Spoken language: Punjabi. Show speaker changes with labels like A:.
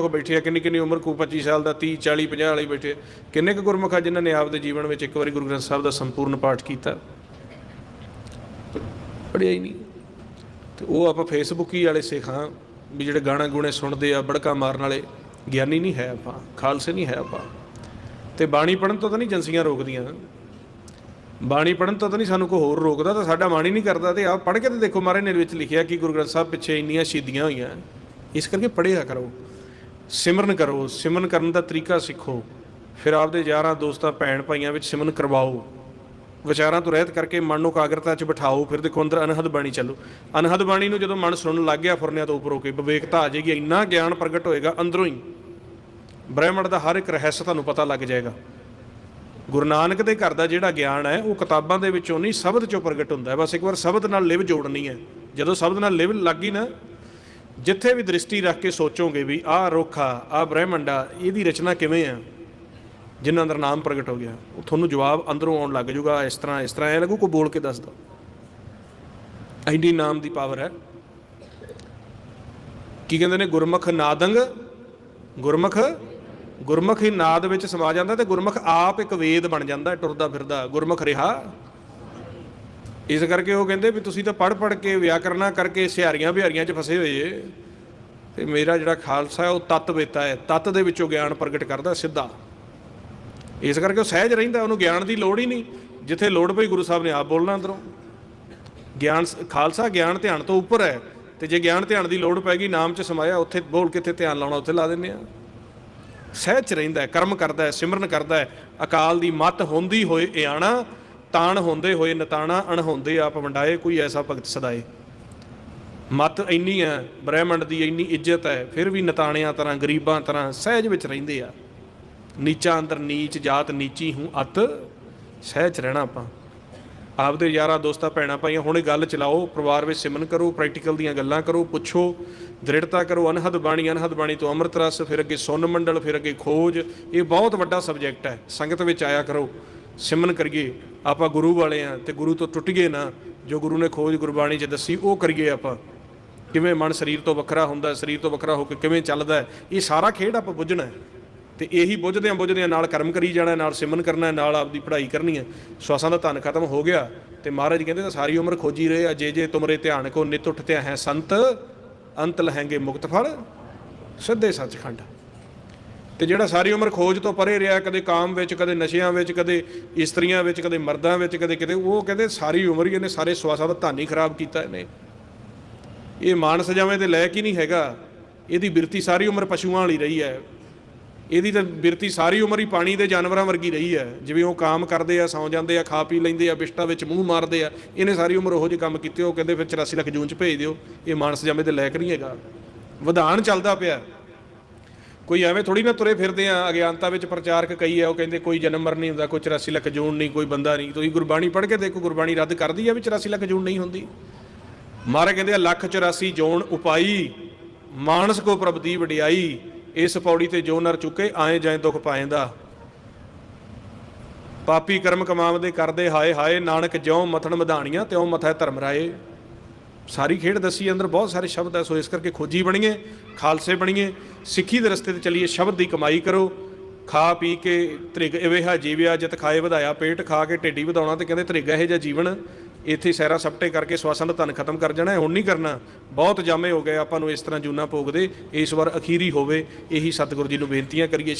A: ਗੁਰਮੁਖ ਬੈਠੇ ਆ, ਕਿੰਨੀ ਕਿੰਨੀ ਉਮਰ, ਕੋ 25 ਸਾਲ ਦਾ 30 40 50 ਵਾਲੇ ਬੈਠੇ ਕਿੰਨੇ ਕੁ ਗੁਰਮੁਖ ਆ ਜਿਨ੍ਹਾਂ ਨੇ ਆਪਦੇ ਜੀਵਨ ਵਿੱਚ ਇੱਕ ਵਾਰੀ ਗੁਰੂ ਗ੍ਰੰਥ ਸਾਹਿਬ ਦਾ ਸੰਪੂਰਨ ਪਾਠ ਕੀਤਾ? ਪੜਿਆ ਹੀ ਨਹੀਂ। ਤੇ ਉਹ ਆਪਾਂ ਫੇਸਬੁੱਕ ਹੀ ਵਾਲੇ ਸਿੱਖਾਂ ਵੀ ਜਿਹੜੇ ਗਾਣਾ ਗੁਣੇ ਸੁਣਦੇ ਆ, ਬੜਕਾ ਮਾਰਨ ਵਾਲੇ, ਗਿਆਨੀ ਨਹੀਂ ਹੈ ਆਪਾਂ, ਖਾਲਸੇ ਨਹੀਂ ਹੈ ਆਪਾਂ। ਤੇ ਬਾਣੀ ਪੜਨ ਤੋਂ ਤਾਂ ਨਹੀਂ ਏਜੰਸੀਆਂ ਰੋਕਦੀਆਂ। ਬਾਣੀ ਪੜਨ ਤੋਂ ਤਾਂ ਨਹੀਂ ਸਾਨੂੰ ਕੋਈ ਹੋਰ ਰੋਕਦਾ, ਤਾਂ ਸਾਡਾ ਮਨ ਹੀ ਨਹੀਂ ਕਰਦਾ। ਤੇ ਆਪ ਪੜ੍ਹ ਕੇ ਤੇ ਦੇਖੋ, ਮਹਾਰਾਜ ਨੇ ਵਿੱਚ ਲਿਖਿਆ ਕਿ ਗੁਰੂ ਗ੍ਰੰਥ ਸਾਹਿਬ ਪਿੱਛੇ ਇੰਨੀਆਂ ਸ਼ਹੀਦੀਆਂ ਹੋਈਆਂ। ਇਸ ਕਰਕੇ ਪੜ੍ਹਿਆ ਕਰੋ। ਸਿਮਰਨ ਕਰੋ, ਸਿਮਰਨ ਕਰਨ ਦਾ ਤਰੀਕਾ ਸਿੱਖੋ। ਫਿਰ ਆਪਦੇ ਯਾਰਾਂ, ਦੋਸਤਾਂ, ਭੈਣ ਭਾਈਆਂ ਵਿੱਚ ਸਿਮਰਨ ਕਰਵਾਓ। ਵਿਚਾਰਾਂ ਤੋਂ ਰਹਿਤ ਕਰਕੇ ਮਨ ਨੂੰ ਕਾਗਰਤਾ 'ਚ ਬਿਠਾਓ, ਫਿਰ ਦੇਖੋ ਅੰਦਰ ਅਨਹਦ ਬਾਣੀ ਚੱਲੋ। ਅਨਹਦ ਬਾਣੀ ਨੂੰ ਜਦੋਂ ਮਨ ਸੁਣਨ ਲੱਗ ਗਿਆ ਫੁਰਨਿਆਂ ਤੋਂ ਉੱਪਰ ਹੋ ਕੇ, ਵਿਵੇਕਤਾ ਆ ਜਾਏਗੀ, ਇੰਨਾ ਗਿਆਨ ਪ੍ਰਗਟ ਹੋਏਗਾ ਅੰਦਰੋਂ ਹੀ। ਬ੍ਰਹਿਮੰਡ ਦਾ ਹਰ ਇੱਕ ਰਹੱਸ ਤੁਹਾਨੂੰ ਪਤਾ ਲੱਗ ਜਾਏਗਾ। ਗੁਰੂ ਨਾਨਕ ਦੇ ਘਰ ਦਾ ਜਿਹੜਾ ਗਿਆਨ ਹੈ, ਉਹ ਕਿਤਾਬਾਂ ਦੇ ਵਿੱਚੋਂ ਨਹੀਂ, ਸ਼ਬਦ ਚੋਂ ਪ੍ਰਗਟ ਹੁੰਦਾ ਹੈ। ਬਸ ਇੱਕ ਵਾਰ ਸ਼ਬਦ ਨਾਲ ਲਿਵ ਜੋੜਨੀ ਹੈ। ਜਦੋਂ ਸ਼ਬਦ ਨਾਲ ਲਿਵ ਲੱਗੀ ਨਾ ਜਿੱਥੇ ਵੀ ਦ੍ਰਿਸ਼ਟੀ ਰੱਖ ਕੇ ਸੋਚੋਗੇ ਵੀ ਆਹ ਰੁੱਖ ਆ ਆਹ ਬ੍ਰਹਿਮੰਡ ਆ ਇਹਦੀ ਰਚਨਾ ਕਿਵੇਂ ਆ ਜਿਨ੍ਹਾਂ ਅੰਦਰ ਨਾਮ ਪ੍ਰਗਟ ਹੋ ਗਿਆ ਉਹ ਤੁਹਾਨੂੰ ਜਵਾਬ ਅੰਦਰੋਂ ਆਉਣ ਲੱਗ ਜਾਊਗਾ ਇਸ ਤਰ੍ਹਾਂ ਇਸ ਤਰ੍ਹਾਂ ਐ ਲੱਗੂ ਕੋਈ ਬੋਲ ਕੇ ਦੱਸਦਾ ਐਡੀ ਨਾਮ ਦੀ ਪਾਵਰ ਹੈ। ਕੀ ਕਹਿੰਦੇ ਨੇ? ਗੁਰਮੁਖ ਨਾਦੰਗ ਗੁਰਮੁਖ ਗੁਰਮੁਖ ਹੀ ਨਾਦ ਵਿੱਚ ਸਮਾ ਜਾਂਦਾ ਤੇ ਗੁਰਮੁਖ ਆਪ ਇੱਕ ਵੇਦ ਬਣ ਜਾਂਦਾ ਹੈ, ਟੁਰਦਾ ਫਿਰਦਾ ਗੁਰਮੁਖ ਰਿਹਾ। ਇਸ ਕਰਕੇ ਉਹ ਕਹਿੰਦੇ ਵੀ ਤੁਸੀਂ ਤਾਂ ਪੜ ਪੜ ਕੇ ਵਿਆਕਰਨਾ ਕਰਕੇ ਸਿਹਾਰੀਆਂ ਬਿਹਾਰੀਆਂ 'ਚ ਫਸੇ ਹੋਏ ਜੇ। ਤੇ ਮੇਰਾ ਜਿਹੜਾ ਖਾਲਸਾ ਹੈ, ਉਹ ਤਤ ਵੇਤਾ ਹੈ। ਤਤ ਦੇ ਵਿੱਚੋਂ ਗਿਆਨ ਪ੍ਰਗਟ ਕਰਦਾ ਸਿੱਧਾ। ਇਸ ਕਰਕੇ ਉਹ ਸਹਿਜ ਰਹਿੰਦਾ, ਉਹਨੂੰ ਗਿਆਨ ਦੀ ਲੋੜ ਹੀ ਨਹੀਂ। ਜਿੱਥੇ ਲੋੜ ਪਈ ਗੁਰੂ ਸਾਹਿਬ ਨੇ ਆਪ ਬੋਲਣਾ ਅੰਦਰੋਂ। ਗਿਆਨ ਖਾਲਸਾ ਗਿਆਨ ਧਿਆਨ ਤੋਂ ਉੱਪਰ ਹੈ। ਤੇ ਜੇ ਗਿਆਨ ਧਿਆਨ ਦੀ ਲੋੜ ਪੈ ਗਈ, ਨਾਮ 'ਚ ਸਮਾਇਆ, ਉੱਥੇ ਬੋਲ ਕਿੱਥੇ ਧਿਆਨ ਲਾਉਣਾ, ਉੱਥੇ ਲਾ ਦਿੰਦੇ ਆ। ਸਹਿਜ 'ਚ ਰਹਿੰਦਾ ਕਰਮ ਕਰਦਾ ਹੈ, ਸਿਮਰਨ ਕਰਦਾ ਹੈ। ਅਕਾਲ ਦੀ ਮਤ ਹੁੰਦੀ ਹੋਏ, ਇਆਣਾ ਤਾਣ ਹੁੰਦੇ ਹੋਏ ਨਤਾਣਾ ਅਣਹੋਂਦੇ ਆਪ ਵੰਡਾਏ, ਕੋਈ ਐਸਾ ਭਗਤ ਸਦਾਏ। ਮਤ ਇੰਨੀ ਹੈ, ਬ੍ਰਹਿਮੰਡ ਦੀ ਇੰਨੀ ਇੱਜ਼ਤ ਹੈ, ਫਿਰ ਵੀ ਨਤਾਣਿਆਂ ਤਰ੍ਹਾਂ, ਗਰੀਬਾਂ ਤਰ੍ਹਾਂ ਸਹਿਜ ਵਿੱਚ ਰਹਿੰਦੇ ਆ। ਨੀਚਾ ਅੰਦਰ ਨੀਚ ਜਾਤ ਨੀਚੀ ਹੂੰ ਅਤ, ਸਹਿਜ ਰਹਿਣਾ ਆਪਾਂ। ਆਪਦੇ ਯਾਰਾਂ ਦੋਸਤਾਂ ਭੈਣਾਂ ਭਾਈਆਂ, ਹੁਣੇ ਗੱਲ ਚਲਾਓ, ਪਰਿਵਾਰ ਵਿੱਚ ਸਿਮਨ ਕਰੋ ਪ੍ਰੈਕਟੀਕਲ ਦੀਆਂ ਗੱਲਾਂ ਕਰੋ, ਪੁੱਛੋ, ਦ੍ਰਿੜਤਾ ਕਰੋ, ਅਨਹਦ ਬਾਣੀ ਅਨਹਦ ਬਾਣੀ ਤੋਂ ਅੰਮ੍ਰਿਤ ਰਸ, ਫਿਰ ਅੱਗੇ ਸੁੰਨ ਮੰਡਲ, ਫਿਰ ਅੱਗੇ ਖੋਜ, ਇਹ ਬਹੁਤ ਵੱਡਾ ਸਬਜੈਕਟ ਹੈ। ਸੰਗਤ ਵਿੱਚ ਆਇਆ ਕਰੋ। ਸਿਮਨ ਕਰੀਏ, ਆਪਾਂ ਗੁਰੂ ਵਾਲੇ ਆ ਤੇ ਗੁਰੂ ਤੋਂ ਟੁੱਟ ਗਏ ਨਾ, ਜੋ ਗੁਰੂ ਨੇ ਖੋਜ ਗੁਰਬਾਣੀ 'ਚ ਦੱਸੀ, ਉਹ ਕਰੀਏ ਆਪਾਂ। ਕਿਵੇਂ ਮਨ ਸਰੀਰ ਤੋਂ ਵੱਖਰਾ ਹੁੰਦਾ ਸਰੀਰ ਤੋਂ ਵੱਖਰਾ ਹੋ ਕੇ ਕਿਵੇਂ ਚੱਲਦਾ ਇਹ ਸਾਰਾ ਖੇਡ ਆਪਾਂ ਬੁੱਝਣਾ ਹੈ। ਤੇ ਇਹੀ ਬੁੱਝਦਿਆਂ ਬੁੱਝਦਿਆਂ ਨਾਲ ਕਰਮ ਕਰੀ ਜਾਣਾ, ਨਾਲ ਸਿਮਨ ਕਰਨਾ ਨਾਲ ਆਪਦੀ ਪੜ੍ਹਾਈ ਕਰਨੀ ਹੈ। ਸਵਾਸਾਂ ਦਾ ਧਨ ਖਤਮ ਹੋ ਗਿਆ, ਤੇ ਮਹਾਰਾਜ ਕਹਿੰਦੇ ਤਾਂ ਸਾਰੀ ਉਮਰ ਖੋਜੀ ਰਹੇ ਆ, ਜੇ ਜੇ ਤੁਮਰੇ ਧਿਆਨ ਕੋ ਨਿਤ ਉੱਠਤੇ ਹੈ ਸੰਤ, ਅੰਤ ਲਹਿੰਗੇ ਮੁਕਤ ਫਲ, ਸਿੱਧੇ ਸੱਚਖੰਡ। ਤੇ ਜਿਹੜਾ ਸਾਰੀ ਉਮਰ ਖੋਜ ਤੋਂ ਪਰੇ ਰਿਹਾ, ਕਦੇ ਕਾਮ ਵਿੱਚ, ਕਦੇ ਨਸ਼ਿਆਂ ਵਿੱਚ, ਕਦੇ ਇਸਤਰੀਆਂ ਵਿੱਚ, ਕਦੇ ਮਰਦਾਂ ਵਿੱਚ, ਕਦੇ ਕਿਤੇ, ਉਹ ਕਹਿੰਦੇ ਸਾਰੀ ਉਮਰ ਹੀ ਇਹਨੇ ਸਾਰੇ ਸਵਾਸਾਂ ਦਾ ਧਾਨੀ ਖਰਾਬ ਕੀਤਾ ਇਹਨੇ। ਇਹ ਮਾਨ ਸਜਾਵੇਂ ਤੇ ਲੈ ਕੀ ਨਹੀਂ ਹੈਗਾ। ਇਹਦੀ ਬਿਰਤੀ ਸਾਰੀ ਉਮਰ ਪਸ਼ੂਆਂ ਵਾਲੀ ਰਹੀ ਹੈ। ਇਹਦੀ ਤਾਂ ਬਿਰਤੀ ਸਾਰੀ ਉਮਰ ਹੀ ਪਾਣੀ ਦੇ ਜਾਨਵਰਾਂ ਵਰਗੀ ਰਹੀ ਹੈ। ਜਿਵੇਂ ਉਹ ਕਾਮ ਕਰਦੇ ਆ, ਸੌਂ ਜਾਂਦੇ ਆ, ਖਾ ਪੀ ਲੈਂਦੇ ਆ, ਬਿਸ਼ਟਾ ਵਿੱਚ ਮੂੰਹ ਮਾਰਦੇ ਆ, ਇਹਨੇ ਸਾਰੀ ਉਮਰ ਉਹੋ ਜਿਹੇ ਕੰਮ ਕੀਤੇ, ਉਹ ਕਹਿੰਦੇ ਫਿਰ 84 ਲੱਖ ਜੂਨ ਚ ਭੇਜ ਦਿਓ। ਇਹ ਮਾਨਸ ਜਾਮੇ ਦੇ ਲਾਇਕ ਨਹੀਂ ਹੈਗਾ। ਵਿਧਾਨ ਚੱਲਦਾ ਪਿਆ। ਕੋਈ ਐਵੇਂ ਥੋੜੀ ਨਾ ਤੁਰੇ ਫਿਰਦੇ ਆ, ਅਗਿਆਨਤਾ ਵਿੱਚ ਪ੍ਰਚਾਰਕ ਕਈ ਆ, ਉਹ ਕਹਿੰਦੇ ਕੋਈ ਜਨਮ ਮਰਨ ਨਹੀਂ ਹੁੰਦਾ, ਕੋਈ 84 ਲੱਖ ਜੂਨ ਨਹੀਂ, ਕੋਈ ਬੰਦਾ ਨਹੀਂ, ਤੁਸੀਂ ਗੁਰਬਾਣੀ ਪੜ੍ਹ ਕੇ ਦੇਖੋ, ਗੁਰਬਾਣੀ ਰੱਦ ਕਰਦੀ ਆ ਵੀ 84 ਲੱਖ ਜੂਨ ਨਹੀਂ ਹੁੰਦੀ। ਮਹਾਰਾਜ ਕਹਿੰਦੇ ਆ, ਲੱਖ 84 ਜੋਨ ਉਪਾਈ, ਮਾਨਸ ਕੋ ਪ੍ਰਭ ਦੀ ਵਡਿਆਈ, ਇਸ ਪੌੜੀ ਤੇ ਜੋ ਨਰ ਚੁੱਕੇ, ਆਏ ਜਾਏ ਦੁੱਖ ਪਾਏਂਦਾ ਪਾਪੀ ਕਰਮ ਕਮਾਵਦੇ ਕਰਦੇ, ਹਾਏ ਹਾਏ, ਨਾਨਕ ਜਿਉ ਮਥਣ ਮਧਾਣੀਆਂ ਤਿਉ ਮਥੈ ਧਰਮ ਰਾਏ। ਸਾਰੀ ਖੇਡ ਦੱਸੀ ਅੰਦਰ ਬਹੁਤ ਸਾਰੇ ਸ਼ਬਦ ਹੈ, ਸੋ ਇਸ ਕਰਕੇ ਖੋਜੀ ਬਣੀਏ, ਖਾਲਸੇ ਬਣੀਏ, ਸਿੱਖੀ ਦੇ ਰਸਤੇ ਤੇ ਚੱਲੀਏ, ਸ਼ਬਦ ਦੀ ਕਮਾਈ ਕਰੋ, ਖਾ ਪੀ ਕੇ ਤ੍ਰਿਗ ਇਵੇਹਾ ਜੀਵਿਆ, ਜਿਤ ਖਾਏ ਵਧਾਇਆ, ਪੇਟ ਖਾ ਕੇ ਢਿੱਡੀ ਵਧਾਉਣਾ ਤੇ ਕਹਿੰਦੇ ਤ੍ਰਿਗ ਇਹ ਜਿਹਾ ਜੀਵਨ, ਇੱਥੇ ਸੈਰਾ ਸਪਟੇ ਕਰਕੇ ਸਵਾਸਾਂ ਦਾ ਧਨ ਖਤਮ ਕਰ ਜਾਣਾ ਹੁਣ ਨਹੀਂ ਕਰਨਾ, ਬਹੁਤ ਜਾਮੇ ਹੋ ਗਏ, ਆਪਾਂ ਨੂੰ ਇਸ ਤਰ੍ਹਾਂ ਜੂਨਾ ਭੋਗਦੇ, ਇਸ ਵਾਰ ਅਖੀਰੀ ਹੋਵੇ, ਇਹੀ ਸਤਿਗੁਰੂ ਜੀ ਨੂੰ ਬੇਨਤੀਆਂ ਕਰੀਏ।